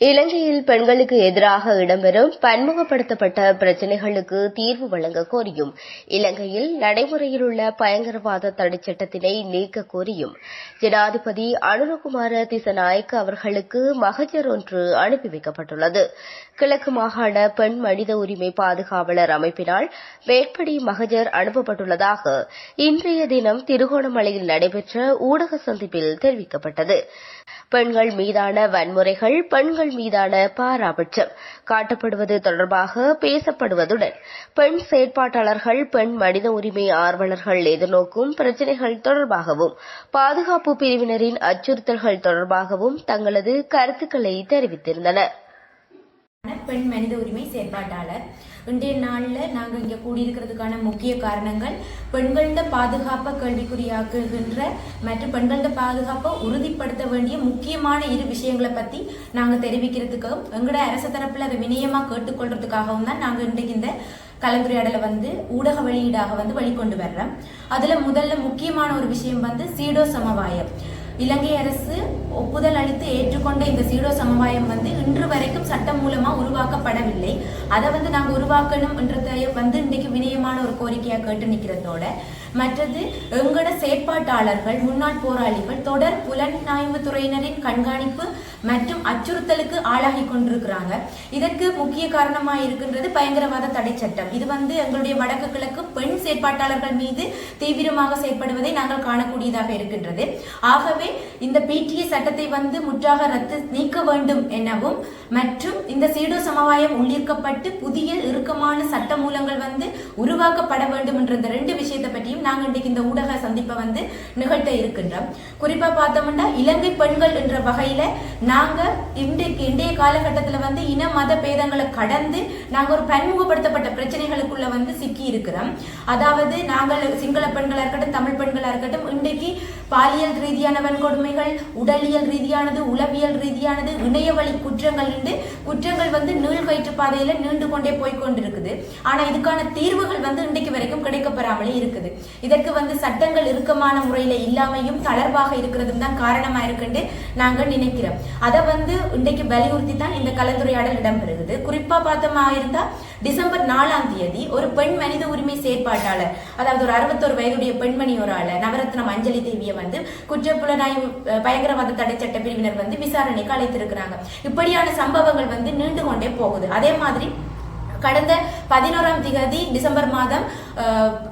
இலங்கையில் தமிழகத்தில் பெண்களுக்கு எதிராக இடம்பெறும் பன்முகப்படுத்தப்பட்ட பிரச்சினைகளுக்கு தீர்வு வழங்க கோரியும். இலங்கையில் நடைமுறையில் உள்ள பயங்கரவாத தடை சட்டத்தினை நீக்க கோரியும். ஜனாதிபதி அனுரகுமார திசநாயக்க அவர்களுக்கு மகஜர் ஒன்று அனுப்பி வைக்கப்பட்டுள்ளது. கிழக்கு மாகாண பெண் மனித உரிமை பாதுகாவலர் அமைப்பினால் மேற்படி மகஜர் அனுப்பப்பட்டுள்ளதாக இன்றைய தினம் திருகோணமலையில் நடைபெற்ற ஊடக சந்திப்பில் தெரிவிக்கப்பட்டது. பெண்கள் மீதான வன்முறைகள் பெண்கள் மீதான பாராபட்சம். காட்டப்படுவது தொடர்பாக பேசப்படுவதுடன் பெண் செயற்பாட்டாளர்கள் பெண் மனித உரிமை ஆர்வலர்கள் எதிர்நோக்கும் பிரச்சினைகள் தொடர்பாகவும் பாதுகாப்பு பிரிவினரின் அச்சுறுத்தல்கள் தொடர்பாகவும் தங்களது கருத்துக்களை தெரிவித்திருந்தனா் பெண் மனித உரிமை செயற்பாட்டாளர். இன்றைய நாளில் நாங்கள் இங்கே கூடியிருக்கிறதுக்கான முக்கிய காரணங்கள் பெண்களோட பாதுகாப்பை கேள்விக்குறியாக்குகின்ற மற்றும் பெண்களோட பாதுகாப்பை உறுதிப்படுத்த வேண்டிய முக்கியமான இரு விஷயங்களை பற்றி நாங்கள் தெரிவிக்கிறதுக்கும் எங்களோட அரசு தரப்பில் அதை வினயமாக கேட்டுக்கொள்றதுக்காகவும் தான் நாங்கள் இன்றைக்கு இந்த கலந்துரையாடலை வந்து ஊடக வெளியீடாக வந்து வெளிக்கொண்டு வர்றோம். அதில் முதல்ல முக்கியமான ஒரு விஷயம் வந்து சீடோ சமவாயம் இலங்கை அரசு ஒப்புதல் அளித்து ஏற்றுக்கொண்ட இந்த சீடோ சமவாயம் வந்து இன்று வரைக்கும் சட்டம் மூலமா உருவாக்கப்படவில்லை. அதை வந்து நாங்கள் உருவாக்கணும் என்றதை வந்து இன்றைக்கு வினயமான ஒரு கோரிக்கையாக கேட்டு நிற்கிறதோட மற்றது எங்கட செயற்பாட்டாளர்கள் முன்னாள் போராளிகள் தொடர் புலனாய்வு துறையினரின் கண்காணிப்பு மற்றும் அச்சுறுத்தலுக்கு ஆளாகி கொண்டிருக்கிறாங்க. இதற்கு முக்கிய காரணமாக இருக்கின்றது பயங்கரவாத தடை சட்டம். இது வந்து எங்களுடைய வடக்கு கிழக்கு பெண் செயற்பாட்டாளர்கள் மீது தீவிரமாக செயற்படுவதை நாங்கள் காணக்கூடியதாக இருக்கின்றது. ஆகவே இந்த பிடிஏ சட்டத்தை வந்து முற்றாக ரத்து நீக்க வேண்டும் எனவும் மற்றும் இந்த சீடோ சமவாயம் உள்ளிருக்கப்பட்டு புதிய இறுக்கமான சட்ட மூலங்கள் வந்து உருவாக்கப்பட வேண்டும் என்ற இந்த ரெண்டு விஷயத்தை பற்றியும் நாங்கள் இன்றைக்கு இந்த ஊடக சந்திப்பை வந்து நிகழ்த்த இருக்கின்றோம். குறிப்பா பார்த்தோம்னா இலங்கை பெண்கள் என்ற வகையில நாங்க இன்றைக்கு இன்றைய காலகட்டத்தில் வந்து இன மத பேதங்களை கடந்து நாங்க ஒரு பன்முகப்படுத்தப்பட்ட பிரச்சனைகளுக்குள்ள வந்து சிக்கி இருக்கிறோம். அதாவது நாங்கள் சிங்கள பெண்களா இருக்கட்டும் தமிழ் பெண்களா இருக்கட்டும் இன்றைக்கு பாலியல் ரீதியான வன்கொடுமைகள் உடலியல் ரீதியானது உளவியல் ரீதியானது இணையவழி குற்றங்கள் இருந்து குற்றங்கள் வந்து நீள்கயிற்று பாதையில நீண்டு கொண்டே போய் கொண்டிருக்குது. ஆனா இதுக்கான தீர்வுகள் வந்து இன்றைக்கு வரைக்கும் கிடைக்கப்பெறாமலே இருக்குது. இதற்கு வந்து சட்டங்கள் இறுக்கமான முறையில இல்லாமையும் தளர்வாக இருக்கிறதும் தான் காரணமா இருக்குன்னு நாங்கள் நினைக்கிறோம். அதை வந்து இன்றைக்கு வலியுறுத்தி தான் இந்த கலந்துரையாடல் இடம்பெறுகிறது. குறிப்பா பார்த்தோமா இருந்தா டிசம்பர் நாலாம் தேதி ஒரு பெண் மனித உரிமை செயற்பாட்டாளர் அதாவது ஒரு அறுபத்தொரு வயதுடைய பெண்மணி ஒரு ஆள நவரத்னம் அஞ்சலி தேவியை வந்து குற்றப்புலனாய்வு அஹ், பயங்கரவாத தடை சட்ட பிரிவினர் வந்து விசாரணைக்கு அழைத்திருக்கிறாங்க. இப்படியான சம்பவங்கள் வந்து நீண்டு கொண்டே போகுது. அதே மாதிரி கடந்த பதினோராம் திகதி டிசம்பர் மாதம்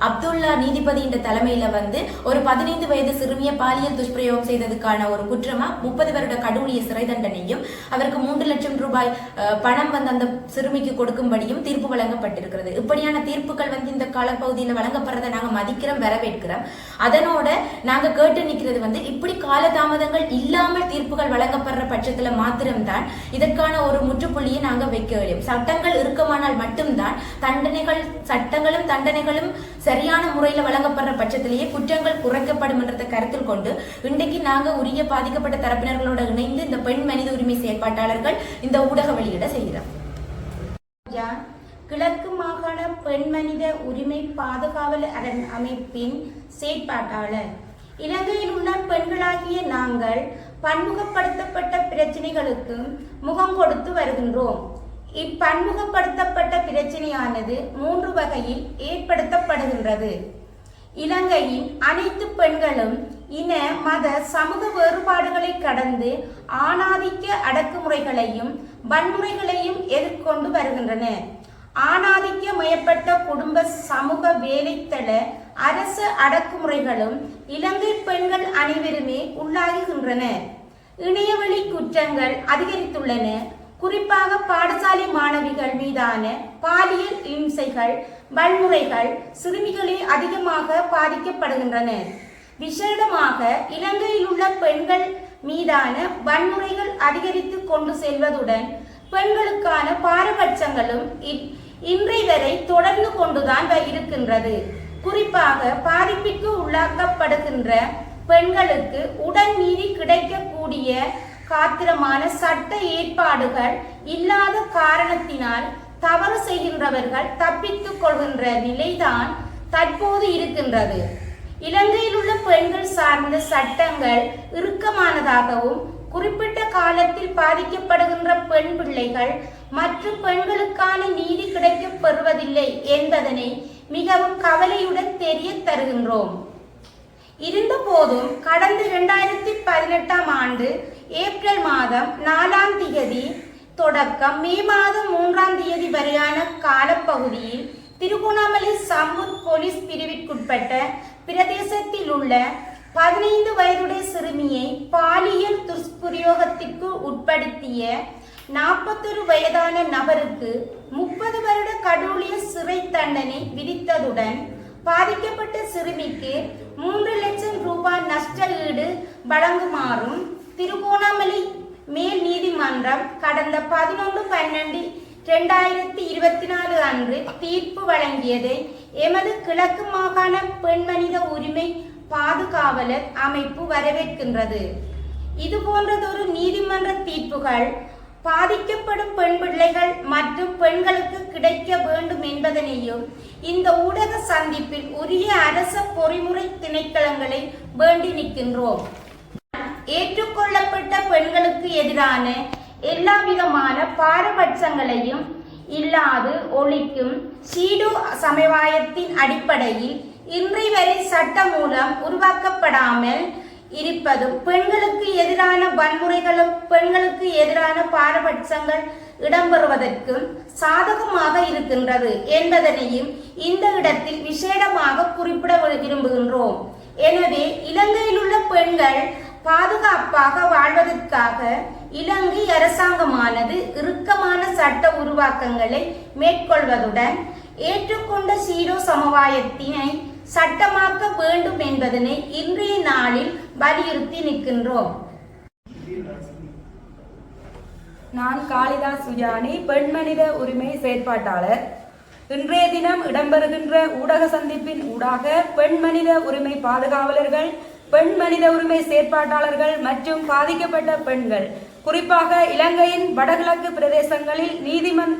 அப்துல்லா நீதிபதி என்ற தலைமையில வந்து ஒரு பதினைந்து வயது சிறுமியை பாலியல் துஷ்பிரயோகம் செய்ததுக்கான ஒரு குற்றமா முப்பது வருட கடவுளிய சிறை தண்டனையும் அவருக்கு மூன்று லட்சம் ரூபாய் பணம் வந்து அந்த சிறுமிக்கு கொடுக்கும்படியும் தீர்ப்பு வழங்கப்பட்டிருக்கிறது. இப்படியான தீர்ப்புகள் வந்து இந்த காலப்பகுதியில் வழங்கப்படுறதை நாங்க மதிக்கிறோம் வரவேற்கிறோம். அதனோட நாங்க கேட்டு நிக்கிறது வந்து இப்படி காலதாமதங்கள் இல்லாமல் தீர்ப்புகள் வழங்கப்படுற பட்சத்துல மாத்திரம்தான் இதற்கான ஒரு முற்றுப்புள்ளியை நாங்க வைக்க வேண்டும் சட்டங்கள் இறுக்கமானால் மட்டும்தான் தண்டனைகள் சட்டங்களும் தண்டனைகளும் சரியான முறையில் வழங்கப்படுற பட்சத்திலேயே குற்றங்கள் குறைக்கப்படும் என்றதை கருத்தில் கொண்டு இன்றைக்கு நாங்க உரிய பாதிக்கப்பட்ட தரப்பினர்களோட இணைந்து இந்த பெண் மனித உரிமை செயற்பாட்டாளர்கள் இந்த ஊடக வெளியிட செய்கிறோம். கிழக்கு மாகாண பெண் மனித உரிமை பாதுகாவலர் அரண் அமைப்பின் செயற்பாட்டாளர். இலங்கையில் உள்ள பெண்களாகிய நாங்கள் பன்முகப்படுத்தப்பட்ட பிரச்சனைகளுக்கு முகம் கொடுத்து வருகின்றோம். இப்பன்முகப்படுத்தப்பட்ட பிரச்சனையானது மூன்று வகையில் ஏற்படுத்தப்படுகின்றது. இலங்கையின் அனைத்து பெண்களும் இன மத சமூக வேறுபாடுகளை கடந்து ஆணாதிக்க அடக்குமுறைகளையும் வன்முறைகளையும் எதிர்கொண்டு வருகின்றன ஆணாதிக்க மயப்பட்ட குடும்ப சமூக வேலைத்தள அரசு அடக்குமுறைகளும் இலங்கை பெண்கள் அனைவருமே உள்ளாகுகின்றன இணையவழி குற்றங்கள் அதிகரித்துள்ளன. குறிப்பாக பாடசாலை மாணவிகள் மீதான பாலியல் இம்சைகள் வன்முறைகள் சிறுமிகளே அதிகமாக பாதிக்கப்படுகின்றன. விசேடமாக இலங்கையில் உள்ள பெண்கள் மீதான வன்முறைகள் அதிகரித்து கொண்டு செல்வதுடன் பெண்களுக்கான பாரபட்சங்களும் இன்றை வரை தொடர்ந்து கொண்டுதான் இருக்கின்றது. குறிப்பாக பாதிப்பிற்கு உள்ளாக்கப்படுகின்ற பெண்களுக்கு உடன் நீதி கிடைக்கக்கூடிய காத்திரமான சட்ட ஏற்பாடுகள் இல்லாத காரணத்தினால் தவறு செய்கின்றவர்கள் தப்பித்துக் கொள்கின்ற நிலைதான் தற்போது இருக்கின்றது. இலங்கையில் உள்ள பெண்கள் சார்ந்த சட்டங்கள் இறுக்கமானதாகவும் குறிப்பிட்ட காலத்தில் பாதிக்கப்படுகின்ற பெண் பிள்ளைகள் மற்றும் பெண்களுக்கான நீதி கிடைக்கப் பெறுவதில்லை என்பதனை மிகவும் கவலையுடன் தெரிய தருகின்றோம். இருந்தபோதும் கடந்த இரண்டாயிரத்தி பதினெட்டாம் ஆண்டு ஏப்ரல் மாதம் நாலாம் திகதி தொடக்கம் மே மாதம் மூன்றாம் தேதி வரையான காலப்பகுதியில் திருகோணாமலை சம்பூர் போலீஸ் பிரிவிற்குட்பட்ட பிரதேசத்தில் உள்ள பதினைந்து வயதுடைய சிறுமியை பாலியல் துஷ்பிரயோகத்திற்கு உட்படுத்திய நாற்பத்தொரு வயதான நபருக்கு முப்பது வருட கடூழிய சிறை தண்டனை விதித்ததுடன் பாதிக்கப்பட்ட சிறுமிக்கு மூன்று லட்சம் ரூபாய் நஷ்ட ஈடு வழங்குமாறும் திருகோணாமலை மேல் நீதிமன்றம் கடந்த பதினொன்று பன்னெண்டு இரண்டாயிரத்தி இருபத்தி நாலு அன்று தீர்ப்பு வழங்கியதை எமது கிழக்கு மாகாண பெண் மனித உரிமை பாதுகாவலர் அமைப்பு வரவேற்கின்றது. இது போன்றதொரு நீதிமன்ற தீர்ப்புகள் பாதிக்கப்படும் பெண் பிள்ளைகள் மற்றும் பெண்களுக்கு கிடைக்க வேண்டும் என்பதனையும் இந்த ஊடக சந்திப்பில் உரிய அரச பொறிமுறை திணைக்களங்களை வேண்டி நிற்கின்றோம். ஏற்றுக்கொள்ளப்பட்ட பெண்களுக்கு எதிரான எல்லா விதமான பாரபட்சங்களையும் இல்லாது ஒழிக்கும் சீடு சமவாயத்தின் அடிப்படையில் இன்றை வரை சட்ட மூலம் உருவாக்கப்படாமல் இருப்பதும் பெண்களுக்கு எதிரான வன்முறைகளும் பெண்களுக்கு எதிரான பாரபட்சங்கள் இடம்பெறுவதற்கும் சாதகமாக இருக்கின்றது என்பதனையும் இந்த இடத்தில் விசேடமாக குறிப்பிட விரும்புகின்றோம். எனவே இலங்கையில் உள்ள பெண்கள் பாதுகாப்பாக வாழ்வதற்காக இலங்கை அரசாங்கமானது இறுக்கமான சட்ட உருவாக்கங்களை மேற்கொள்வதுடன் ஏற்றுக்கொண்ட சீரோ சமவாயத்தினை சட்டமாக்க வேண்டும் என்பதனை இன்றைய நாளில் வலியுறுத்தி நிற்கின்றோம். நான் காளிதாஸ் சுஜானி பெண் மனித உரிமை செயற்பாட்டாளர். இன்றைய தினம் இடம்பெறுகின்ற ஊடக சந்திப்பின் ஊடாக பெண் மனித உரிமை பாதுகாவலர்கள் பெண் மனித உரிமை செயற்பாட்டாளர்கள் மற்றும் பாதிக்கப்பட்ட பெண்கள். குறிப்பாக இலங்கையின் வடகிழக்கு பிரதேசங்களில் நீதிமன்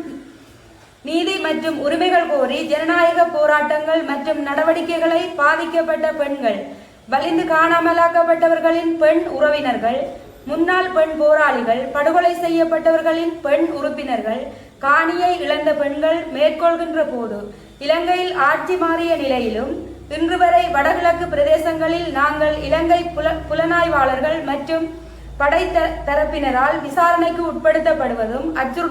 நீதி மற்றும் உரிமைகள் கோரி ஜனநாயக போராட்டங்கள் மற்றும் நடவடிக்கைகளை பாதிக்கப்பட்ட பெண்கள். வலிந்து காணாமலாக்கப்பட்டவர்களின் பெண் உறவினர்கள் முன்னாள் பெண் போராளிகள் படுகொலை செய்யப்பட்டவர்களின் பெண் உறுப்பினர்கள் காணியை இழந்த பெண்கள் மேற்கொள்கின்ற போது இலங்கையில் ஆட்சி மாறிய நிலையிலும் இன்று வரை வடகிழக்கு பிரதேசங்களில் நாங்கள் இலங்கை புல புலனாய்வாளர்கள் மற்றும் படை த- தரப்பினரால் விசாரணைக்கு உட்படுத்தப்படுவதும் அச்சுறு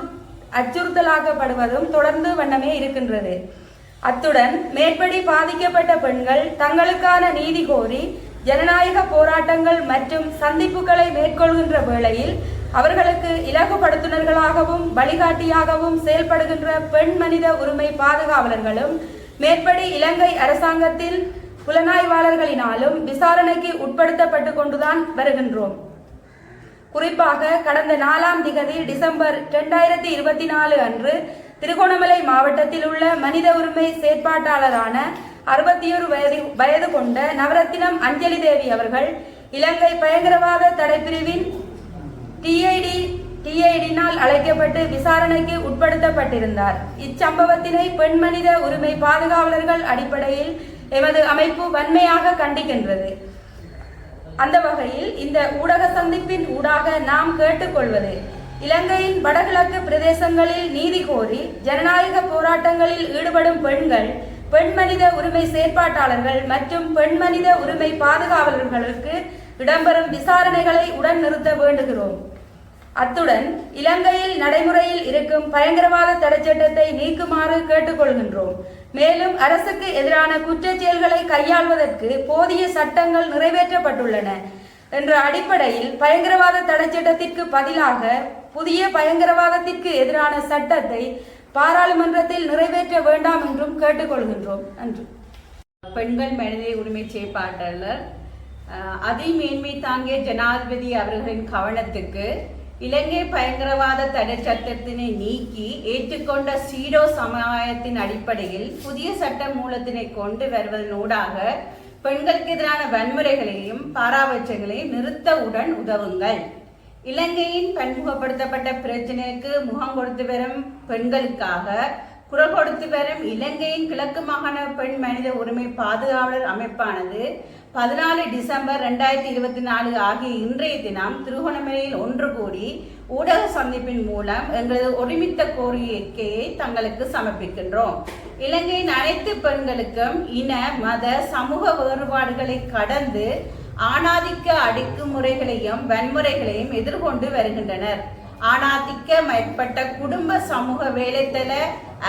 அச்சுறுத்தலாக்கப்படுவதும் தொடர்ந்து வண்ணமே இருக்கின்றது. அத்துடன் மேற்படி பாதிக்கப்பட்ட பெண்கள் தங்களுக்கான நீதி கோரி ஜனநாயக போராட்டங்கள் மற்றும் சந்திப்புகளை மேற்கொள்கின்ற வேளையில் அவர்களுக்கு இலகுபடுத்துனர்களாகவும் வழிகாட்டியாகவும் செயல்படுகின்ற பெண் மனித உரிமை பாதுகாவலர்களும் மேற்படி இலங்கை அரசாங்கத்தில் புலனாய்வாளர்களினாலும் விசாரணைக்கு உட்படுத்தப்பட்டு கொண்டுதான் வருகின்றோம். குறிப்பாக கடந்த நாலாம் திகதி டிசம்பர் இரண்டாயிரத்தி இருபத்தி நாலு அன்று திருகோணமலை மாவட்டத்தில் உள்ள மனித உரிமை செயற்பாட்டாளரான அறுபத்தி ஒரு வயது வயது கொண்ட நவரத்தினம் அஞ்சலி தேவி அவர்கள் இலங்கை பயங்கரவாத தடைப்பிரிவின் அழைக்கப்பட்டு விசாரணைக்கு உட்படுத்தப்பட்டிருந்தார். இச்சம்பவத்தினை பெண் மனித உரிமை பாதுகாவலர்கள் அடிப்படையில் எமது அமைப்பு வன்மையாக கண்டிக்கின்றது. அந்த வகையில் இந்த ஊடக சந்திப்பின் ஊடாக நாம் கேட்டுக்கொள்வது இலங்கையின் வடகிழக்கு பிரதேசங்களில் நீதி கோரி ஜனநாயக போராட்டங்களில் ஈடுபடும் பெண்கள் பெண் மனித உரிமை செயற்பாட்டாளர்கள் மற்றும் பெண் மனித உரிமை பாதுகாவலர்களுக்கு இடம்பெறும் விசாரணைகளை உடன் நிறுத்த வேண்டுகிறோம். அத்துடன் இலங்கையில் நடைமுறையில் இருக்கும் பயங்கரவாத தடைச்சட்டத்தை நீக்குமாறு கேட்டுக்கொள்கின்றோம். மேலும் அரசுக்கு எதிரான குற்றச் செயல்களை கையாள்வதற்கு போதிய சட்டங்கள் நிறைவேற்றப்பட்டுள்ளன என்ற அடிப்படையில் பயங்கரவாத தடைச்சட்டத்திற்கு பதிலாக புதிய பயங்கரவாதத்திற்கு எதிரான சட்டத்தை பாராளுமன்றத்தில் நிறைவேற்ற வேண்டாம் என்றும் கேட்டுக்கொள்கின்றோம். நன்றி. பெண்கள் மனித உரிமை செயற்பாட்டாளர் அஹ், அதி மேன்மை தாங்கிய ஜனாதிபதி அவர்களின் கவனத்துக்கு இலங்கை பயங்கரவாத தடை சட்டத்தினை நீக்கி ஏற்றுக்கொண்ட சீரோ சமுதாயத்தின் அடிப்படையில் புதிய சட்ட மூலத்தினை கொண்டு வருவதனூடாக பெண்களுக்கு எதிரான வன்முறைகளையும் பாராபட்சங்களையும் நிறுத்தவுடன் உதவுங்கள். இலங்கையின் பன்முகப்படுத்தப்பட்ட பிரச்சினைக்கு முகம் கொடுத்து வரும் பெண்களுக்காக குரல் கொடுத்து வரும் இலங்கையின் கிழக்கு மாகாண பெண் மனித உரிமை பாதுகாவலர் அமைப்பானது பதினாலு டிசம்பர் ரெண்டாயிரத்தி இருபத்தி நாலு ஆகிய இன்றைய தினம் திருகோணமலையில் ஒன்று கூடி ஊடக சந்திப்பின் மூலம் எங்களது ஒருமித்த கோரிக்கையை தங்களுக்கு சமர்ப்பிக்கின்றோம். இலங்கையின் அனைத்து பெண்களுக்கும் இன மத சமூக வேறுபாடுகளை கடந்து ஆணாதிக்க அடக்குமுறைகளையும் வன்முறைகளையும் எதிர்கொண்டு வருகின்றனர். ஆணாதிக்க மேற்பட்ட குடும்ப சமூக வேலைத்தள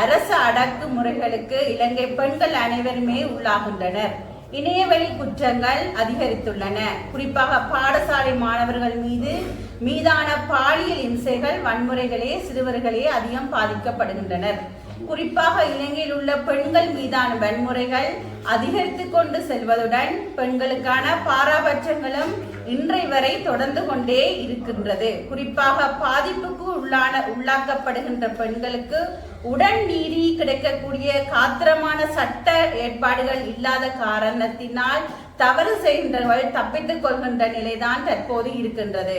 அரசு அடக்குமுறைகளுக்கு இலங்கை பெண்கள் அனைவருமே உள்ளாகின்றனர். இணையவழி குற்றங்கள் அதிகரித்துள்ளன. குறிப்பாக பாடசாலை மாணவர்கள் மீது மீதான பாலியல் இம்சைகள் வன்முறைகளே சிறுவர்களே அதிகம் பாதிக்கப்படுகின்றனர். குறிப்பாக இலங்கையில் உள்ள பெண்கள் மீதான வன்முறைகள் அதிகரித்து கொண்டு செல்வதுடன் பெண்களுக்கான பாராபட்சங்களும் இன்றை வரை தொடர்ந்து கொண்டே இருக்கின்றது. குறிப்பாக பாதிப்புக்கு உள்ளான உள்ளாக்கப்படுகின்ற பெண்களுக்கு உடன் நீதி கிடைக்கக்கூடிய காத்திரமான சட்ட ஏற்பாடுகள் இல்லாத காரணத்தினால் தவறு செய்கின்றவர்கள் தப்பித்துக் கொள்கின்ற நிலைதான் தற்போது இருக்கின்றது.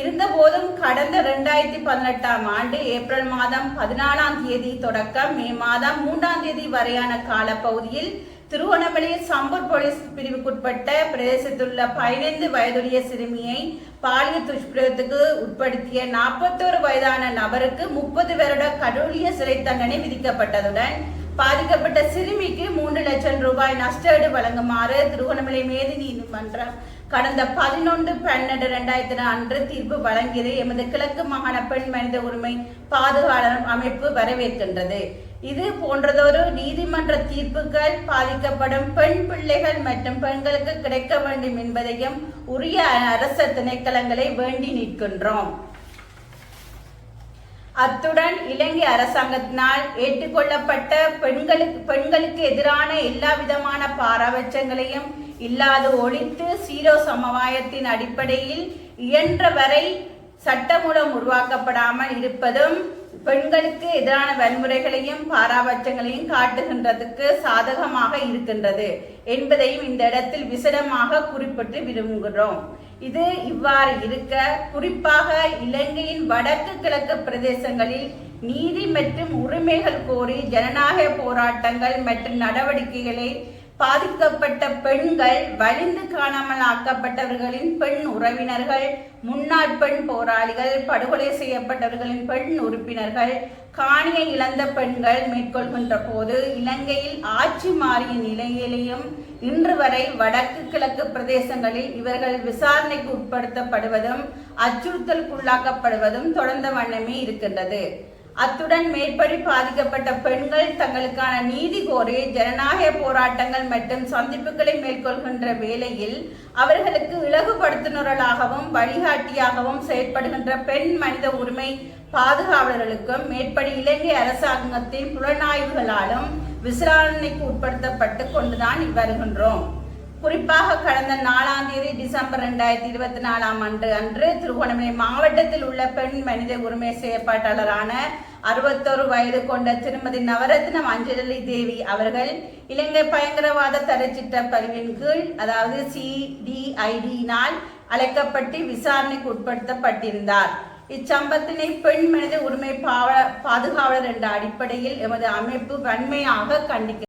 இருந்தபோதும் கடந்த இரண்டாயிரத்தி பதினெட்டாம் ஆண்டு ஏப்ரல் மாதம் பதினாலாம் தேதி தொடக்கம் மே மாதம் மூன்றாம் தேதி வரையான காலப்பகுதியில் திருவண்ணாமலையில் சம்பூர் போலீஸ் பிரிவுக்குட்பட்ட பிரதேசத்துள்ள பதினைந்து வயதுடைய சிறுமியை பாலியல் துஷ்பிரயோகத்துக்கு உட்படுத்திய நாற்பத்தோரு வயதான நபருக்கு முப்பது வருட கடூழிய சிறை தண்டனை விதிக்கப்பட்டதுடன் பாதிக்கப்பட்ட சிறுமிக்கு மூன்று லட்சம் ரூபாய் நஷ்டஈடு வழங்குமாறு திருவண்ணாமலை மேதி நீதிமன்றம் கடந்த பதினொன்று பன்னெண்டு ரெண்டாயிரத்தி அன்று தீர்ப்பு வழங்கியது எமது கிழக்கு மாகாண பெண் மனித உரிமை பாதுகாவலர் அமைப்பு வரவேற்கின்றது. இது போன்றதொரு நீதிமன்ற தீர்ப்புகள் பாதிக்கப்படும் பெண் பிள்ளைகள் மற்றும் பெண்களுக்கு கிடைக்க வேண்டும் என்பதையும் உரிய அரச திணைக்களங்களை வேண்டி நிற்கின்றோம். அத்துடன் இலங்கை அரசாங்கத்தினால் ஏற்றுக்கொள்ளப்பட்ட பெண்களுக்கு பெண்களுக்கு எதிரான எல்லா விதமான பாரபட்சங்களையும் இல்லாது ஒழித்து சீரோ சமவாயத்தின் அடிப்படையில் இயன்ற வரை சட்டமூலம் உருவாக்கப்படாமல் இருப்பதும் பெண்களுக்கு எதிரான வன்முறைகளையும் பாராபட்சங்களையும் காட்டுகின்றதுக்கு சாதகமாக இருக்கின்றது என்பதையும் இந்த இடத்தில் விசதமாக குறிப்பிட்டு விரும்புகிறோம் இது இவ்வாறு இருக்க குறிப்பாக இலங்கையின் வடக்கு கிழக்கு பிரதேசங்களில் நீதி மற்றும் உரிமைகள் கோரி ஜனநாயக போராட்டங்கள் மற்றும் நடவடிக்கைகளை பாதிக்கப்பட்ட பெண்கள் வலிந்து காணாமல் ஆக்கப்பட்டவர்களின் பெண் உறவினர்கள் முன்னாள் பெண் போராளிகள் படுகொலை செய்யப்பட்டவர்களின் பெண் உறுப்பினர்கள் காணியை இழந்த பெண்கள் மேற்கொள்கின்ற போது இலங்கையில் ஆட்சி மாறிய நிலையிலேயும் இன்று வரை வடக்கு கிழக்கு பிரதேசங்களில் இவர்கள் விசாரணைக்கு உட்படுத்தப்படுவதும் அச்சுறுத்தலுக்குள்ளாக்கப்படுவதும் தொடர்ந்த வண்ணமே இருக்கின்றது. அத்துடன் மேற்படி பாதிக்கப்பட்ட பெண்கள் தங்களுக்கான நீதி கோரி ஜனநாயக போராட்டங்கள் மற்றும் சந்திப்புகளை மேற்கொள்கின்ற வேளையில் அவர்களுக்கு இலகுபடுத்துனர்களாகவும் வழிகாட்டியாகவும் செயற்படுகின்ற பெண் மனித உரிமை பாதுகாவலர்களுக்கும் மேற்படி இலங்கை அரசாங்கத்தின் புலனாய்வுகளாலும் விசாரணைக்கு உட்படுத்தப்பட்டு கொண்டுதான் வருகின்றோம் குறிப்பாக கடந்த நாலாம் தேதி டிசம்பர் ரெண்டாயிரத்தி இருபத்தி நாலாம் ஆண்டு அன்று திருகோணமலை மாவட்டத்தில் உள்ள பெண் மனித உரிமை செயற்பாட்டாளரான அறுபத்தோரு வயது கொண்ட திருமதி நவரத்னம் அஞ்சலி தேவி அவர்கள் இலங்கை பயங்கரவாத தடைச்சிட்ட பதிவின் கீழ் அதாவது சிடிஐடியினால் அழைக்கப்பட்டு விசாரணைக்கு உட்படுத்தப்பட்டிருந்தார். இச்சம்பத்தினை பெண் மனித உரிமை பாவ பாதுகாவலர் என்ற அடிப்படையில் எமது அமைப்பு வன்மையாக கண்டிக்கிறது